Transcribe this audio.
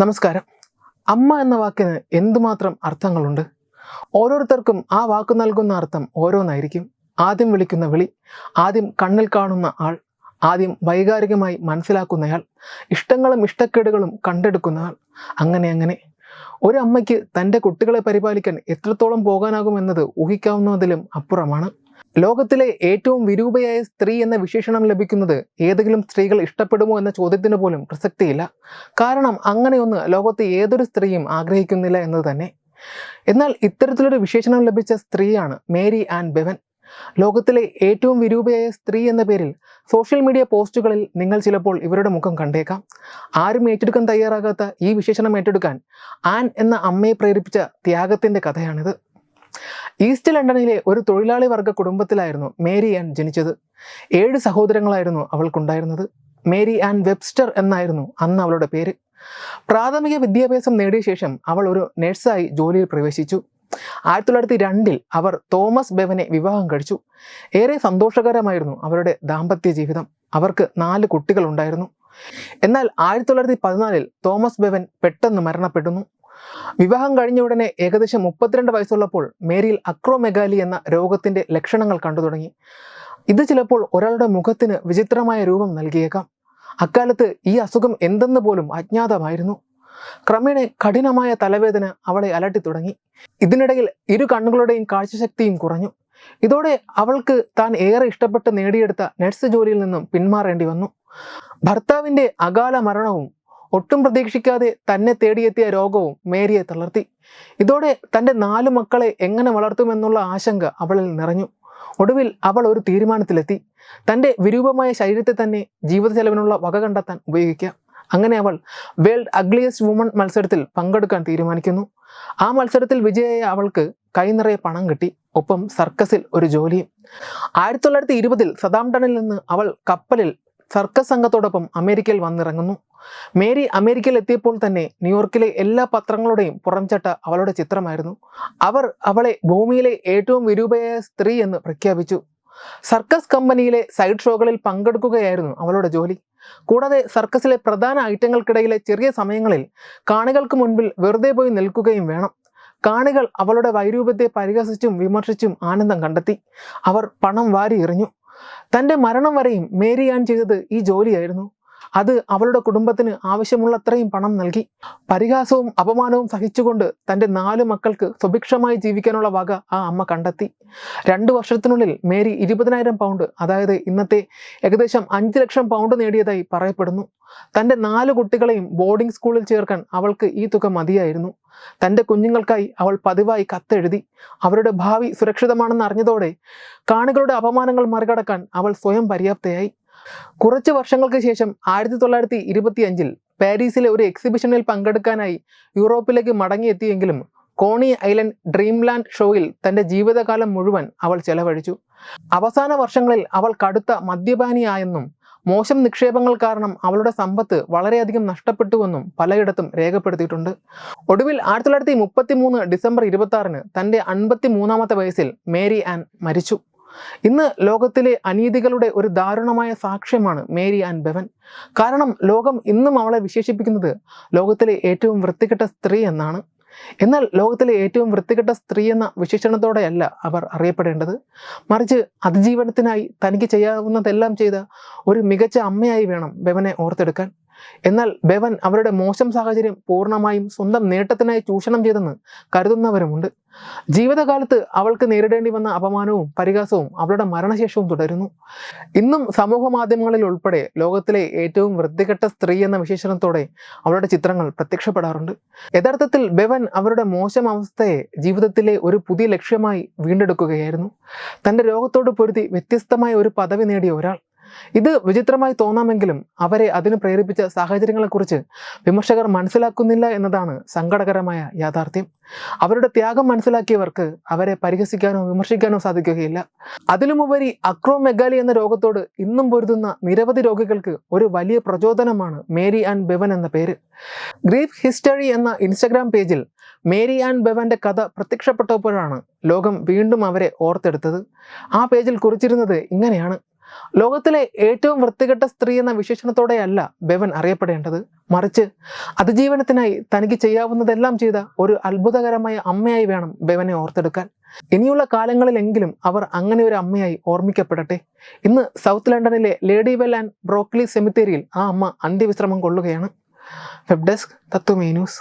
നമസ്കാരം. അമ്മ എന്ന വാക്കിന് എന്തുമാത്രം അർത്ഥങ്ങളുണ്ട്? ഓരോരുത്തർക്കും ആ വാക്ക് നൽകുന്ന അർത്ഥം ഓരോന്നായിരിക്കും. ആദ്യം വിളിക്കുന്ന വിളി ആദ്യം കണ്ണിൽ കാണുന്ന ആൾ ആദ്യം വൈകാരികമായി മനസ്സിലാക്കുന്നയാൾ ഇഷ്ടങ്ങളും ഇഷ്ടക്കേടുകളും കണ്ടെടുക്കുന്ന ആൾ. അങ്ങനെ അങ്ങനെ. ഒരു അമ്മയ്ക്ക് തന്റെ കുട്ടികളെ പരിപാലിക്കാൻ എത്രത്തോളം പോകാനാകുമെന്നത് ഊഹിക്കാവുന്നതിലും അപ്പുറമാണ്. ലോകത്തിലെ ഏറ്റവും വിരൂപയായ സ്ത്രീ എന്ന വിശേഷണം ലഭിക്കുന്നത് ഏതെങ്കിലും സ്ത്രീകൾ ഇഷ്ടപ്പെടുമോ എന്ന ചോദ്യത്തിന് പോലും പ്രസക്തിയില്ല. കാരണം അങ്ങനെയൊന്ന് ലോകത്തെ ഏതൊരു സ്ത്രീയും ആഗ്രഹിക്കുന്നില്ല എന്നത് തന്നെ. എന്നാൽ ഇത്തരത്തിലൊരു വിശേഷണം ലഭിച്ച സ്ത്രീയാണ് മേരി ആൻ ബെവൻ. ലോകത്തിലെ ഏറ്റവും വിരൂപയായ സ്ത്രീ എന്ന പേരിൽ സോഷ്യൽ മീഡിയ പോസ്റ്റുകളിൽ നിങ്ങൾ ചിലപ്പോൾ ഇവരുടെ മുഖം കണ്ടേക്കാം. ആരും ഏറ്റെടുക്കാൻ തയ്യാറാകാത്ത ഈ വിശേഷണം ഏറ്റെടുക്കാൻ ആൻ എന്ന അമ്മയെ പ്രേരിപ്പിച്ച ത്യാഗത്തിന്റെ കഥയാണിത്. ഈസ്റ്റ് ലണ്ടനിലെ ഒരു തൊഴിലാളി വർഗ കുടുംബത്തിലായിരുന്നു മേരി ആൻ ജനിച്ചത്. ഏഴ് സഹോദരങ്ങളായിരുന്നു അവൾക്കുണ്ടായിരുന്നത്. മേരി ആൻ വെബ്സ്റ്റർ എന്നായിരുന്നു അന്ന് അവളുടെ പേര്. പ്രാഥമിക വിദ്യാഭ്യാസം നേടിയ ശേഷം അവൾ ഒരു നഴ്സായി ജോലിയിൽ പ്രവേശിച്ചു. ആയിരത്തി തൊള്ളായിരത്തി രണ്ടിൽ അവർ തോമസ് ബെവനെ വിവാഹം കഴിച്ചു. ഏറെ സന്തോഷകരമായിരുന്നു അവരുടെ ദാമ്പത്യ ജീവിതം. അവർക്ക് നാല് കുട്ടികളുണ്ടായിരുന്നു. എന്നാൽ ആയിരത്തി തൊള്ളായിരത്തി പതിനാലിൽ തോമസ് ബെവൻ പെട്ടെന്ന് മരണപ്പെടുന്നു. വിവാഹം കഴിഞ്ഞ ഉടനെ ഏകദേശം മുപ്പത്തിരണ്ട് വയസ്സുള്ളപ്പോൾ മേരിയിൽ അക്രോമെഗാലി എന്ന രോഗത്തിന്റെ ലക്ഷണങ്ങൾ കണ്ടു തുടങ്ങി. ഇത് ചിലപ്പോൾ ഒരാളുടെ മുഖത്തിന് വിചിത്രമായ രൂപം നൽകിയേക്കാം. അക്കാലത്ത് ഈ അസുഖം എന്തെന്ന് പോലും അജ്ഞാതമായിരുന്നു. ക്രമേണ കഠിനമായ തലവേദന അവളെ അലട്ടി തുടങ്ങി. ഇതിനിടയിൽ ഇരു കണ്ണുകളുടെയും കാഴ്ചശക്തിയും കുറഞ്ഞു. ഇതോടെ അവൾക്ക് താൻ ഏറെ ഇഷ്ടപ്പെട്ട് നേടിയെടുത്ത നഴ്സ് ജോലിയിൽ നിന്നും പിന്മാറേണ്ടി വന്നു. ഭർത്താവിന്റെ അകാല മരണവും ഒട്ടും പ്രതീക്ഷിക്കാതെ തന്നെ തേടിയെത്തിയ രോഗവും മേരിയെ തളർത്തി. ഇതോടെ തന്റെ നാലു മക്കളെ എങ്ങനെ വളർത്തുമെന്നുള്ള ആശങ്ക അവളിൽ നിറഞ്ഞു. ഒടുവിൽ അവൾ ഒരു തീരുമാനത്തിലെത്തി. തന്റെ വിരൂപമായ ശരീരത്തെ തന്നെ ജീവിത ചെലവിനുള്ള വക കണ്ടെത്താൻ ഉപയോഗിക്കാം. അങ്ങനെ അവൾ വേൾഡ് അഗ്ലിയസ്റ്റ് വുമൺ മത്സരത്തിൽ പങ്കെടുക്കാൻ തീരുമാനിക്കുന്നു. ആ മത്സരത്തിൽ വിജയയായ അവൾക്ക് കൈനിറയെ പണം കിട്ടി. ഒപ്പം സർക്കസിൽ ഒരു ജോലിയും. ആയിരത്തി തൊള്ളായിരത്തി ഇരുപതിൽ സദാംടണിൽ നിന്ന് അവൾ കപ്പലിൽ സർക്കസ് സംഘത്തോടൊപ്പം അമേരിക്കയിൽ വന്നിറങ്ങുന്നു. മേരി അമേരിക്കയിൽ എത്തിയപ്പോൾ തന്നെ ന്യൂയോർക്കിലെ എല്ലാ പത്രങ്ങളുടെയും പുറംചട്ട അവളുടെ ചിത്രമായിരുന്നു. അവർ അവളെ ഭൂമിയിലെ ഏറ്റവും വിരൂപയായ സ്ത്രീ എന്ന് പ്രഖ്യാപിച്ചു. സർക്കസ് കമ്പനിയിലെ സൈഡ് ഷോകളിൽ പങ്കെടുക്കുകയായിരുന്നു അവളുടെ ജോലി. കൂടാതെ സർക്കസിലെ പ്രധാന ഐറ്റങ്ങൾക്കിടയിലെ ചെറിയ സമയങ്ങളിൽ കാണികൾക്ക് മുൻപിൽ വെറുതെ പോയി നിൽക്കുകയും വേണം. കാണികൾ അവളുടെ വൈരൂപത്തെ പരിഹസിച്ചും വിമർശിച്ചും ആനന്ദം കണ്ടെത്തി. അവർ പണം വാരി എറിഞ്ഞു തന്റെ മരണം വരെയും മേരി ആൻ ചെയ്തത് ഈ ജോലിയായിരുന്നു. അത് അവളുടെ കുടുംബത്തിന് ആവശ്യമുള്ളത്രയും പണം നൽകി. പരിഹാസവും അപമാനവും സഹിച്ചുകൊണ്ട് തന്റെ നാല് മക്കൾക്ക് സുഭിക്ഷമായി ജീവിക്കാനുള്ള വക ആ അമ്മ കണ്ടെത്തി. രണ്ട് വർഷത്തിനുള്ളിൽ മേരി ഇരുപതിനായിരം പൗണ്ട് അതായത് ഇന്നത്തെ ഏകദേശം അഞ്ച് ലക്ഷം പൗണ്ട് നേടിയതായി പറയപ്പെടുന്നു. തന്റെ നാല് കുട്ടികളെയും ബോർഡിംഗ് സ്കൂളിൽ ചേർക്കാൻ അവൾക്ക് ഈ തുക മതിയായിരുന്നു. തന്റെ കുഞ്ഞുങ്ങൾക്കായി അവൾ പതിവായി കത്തെഴുതി. അവരുടെ ഭാവി സുരക്ഷിതമാണെന്ന് അറിഞ്ഞതോടെ കാണികളുടെ അപമാനങ്ങൾ മറികടക്കാൻ അവൾ സ്വയം പര്യാപ്തയായി. കുറച്ച് വർഷങ്ങൾക്ക് ശേഷം ആയിരത്തി തൊള്ളായിരത്തി ഇരുപത്തി അഞ്ചിൽ പാരീസിലെ ഒരു എക്സിബിഷനിൽ പങ്കെടുക്കാനായി യൂറോപ്പിലേക്ക് മടങ്ങിയെത്തിയെങ്കിലും കോണി ഐലൻഡ് ഡ്രീംലാൻഡ് ഷോയിൽ തന്റെ ജീവിതകാലം മുഴുവൻ അവൾ ചെലവഴിച്ചു. അവസാന വർഷങ്ങളിൽ അവൾ കടുത്ത മദ്യപാനിയായെന്നും മോശം നിക്ഷേപങ്ങൾ കാരണം അവളുടെ സമ്പത്ത് വളരെയധികം നഷ്ടപ്പെട്ടുവെന്നും പലയിടത്തും രേഖപ്പെടുത്തിയിട്ടുണ്ട്. ഒടുവിൽ ആയിരത്തി തൊള്ളായിരത്തി മുപ്പത്തി മൂന്ന് ഡിസംബർ ഇരുപത്തി ആറിന് തന്റെ അൻപത്തി മൂന്നാമത്തെ വയസ്സിൽ മേരി ആൻ മരിച്ചു. ഇന്ന് ലോകത്തിലെ അനീതികളുടെ ഒരു ദാരുണമായ സാക്ഷ്യമാണ് മേരി ആൻ ബെവൻ. കാരണം ലോകം ഇന്നും അവളെ വിശേഷിപ്പിക്കുന്നത് ലോകത്തിലെ ഏറ്റവും വൃത്തികെട്ട സ്ത്രീ എന്നാണ്. എന്നാൽ ലോകത്തിലെ ഏറ്റവും വൃത്തികെട്ട സ്ത്രീ എന്ന വിശേഷണത്തോടെയല്ല അവർ അറിയപ്പെടേണ്ടത്. മറിച്ച് അതിജീവനത്തിനായി തനിക്ക് ചെയ്യാവുന്നതെല്ലാം ചെയ്ത ഒരു മികച്ച അമ്മയായി വേണം ബെവനെ ഓർത്തെടുക്കാൻ. എന്നാൽ ബെവൻ അവരുടെ മോശം സാഹചര്യം പൂർണമായും സ്വന്തം നേട്ടത്തിനായി ചൂഷണം ചെയ്തെന്ന് കരുതുന്നവരുമുണ്ട്. ജീവിതകാലത്ത് അവൾക്ക് നേരിടേണ്ടി വന്ന അപമാനവും പരിഹാസവും അവളുടെ മരണശേഷവും തുടരുന്നു. ഇന്നും സമൂഹ മാധ്യമങ്ങളിൽ ഉൾപ്പെടെ ലോകത്തിലെ ഏറ്റവും വൃത്തികെട്ട സ്ത്രീ എന്ന വിശേഷണത്തോടെ അവളുടെ ചിത്രങ്ങൾ പ്രത്യക്ഷപ്പെടാറുണ്ട്. യഥാർത്ഥത്തിൽ ബെവൻ അവരുടെ മോശം അവസ്ഥയെ ജീവിതത്തിലെ ഒരു പുതിയ ലക്ഷ്യമായി വീണ്ടെടുക്കുകയായിരുന്നു. തന്റെ രോഗത്തോട് പൊരുതി വ്യത്യസ്തമായ ഒരു പദവി നേടിയ ഒരാൾ. ഇത് വിചിത്രമായി തോന്നാമെങ്കിലും അവരെ അതിന് പ്രേരിപ്പിച്ച സാഹചര്യങ്ങളെക്കുറിച്ച് വിമർശകർ മനസ്സിലാക്കുന്നില്ല എന്നതാണ് സങ്കടകരമായ യാഥാർത്ഥ്യം. അവരുടെ ത്യാഗം മനസ്സിലാക്കിയവർക്ക് അവരെ പരിഹസിക്കാനോ വിമർശിക്കാനോ സാധിക്കുകയില്ല. അതിലുമുപരി അക്രോമെഗാലി എന്ന രോഗത്തോട് ഇന്നും പൊരുതുന്ന നിരവധി രോഗികൾക്ക് ഒരു വലിയ പ്രചോദനമാണ് മേരി ആൻഡ് ബെവൻ എന്ന പേര്. ഗ്രീഫ് ഹിസ്റ്ററി എന്ന ഇൻസ്റ്റഗ്രാം പേജിൽ മേരി ആൻഡ് ബെവന്റെ കഥ പ്രത്യക്ഷപ്പെട്ടപ്പോഴാണ് ലോകം വീണ്ടും അവരെ ഓർത്തെടുത്തത്. ആ പേജിൽ കുറിച്ചിരുന്നത് ഇങ്ങനെയാണ്. ലോകത്തിലെ ഏറ്റവും വൃത്തികെട്ട സ്ത്രീ എന്ന വിശേഷണത്തോടെയല്ല ബെവൻ അറിയപ്പെടേണ്ടത്. മറിച്ച് അതിജീവനത്തിനായി തനിക്ക് ചെയ്യാവുന്നതെല്ലാം ചെയ്ത ഒരു അത്ഭുതകരമായ അമ്മയായി വേണം ബെവനെ ഓർത്തെടുക്കാൻ. ഇനിയുള്ള കാലങ്ങളിലെങ്കിലും അവർ അങ്ങനെ ഒരു അമ്മയായി ഓർമ്മിക്കപ്പെടട്ടെ. ഇന്ന് സൗത്ത് ലണ്ടനിലെ ലേഡി വെൽ ആൻഡ് ബ്രോക്ലി സെമിത്തേരിയിൽ ആ അമ്മ അന്ത്യവിശ്രമം കൊള്ളുകയാണ്. Web desk Tatwamayi news.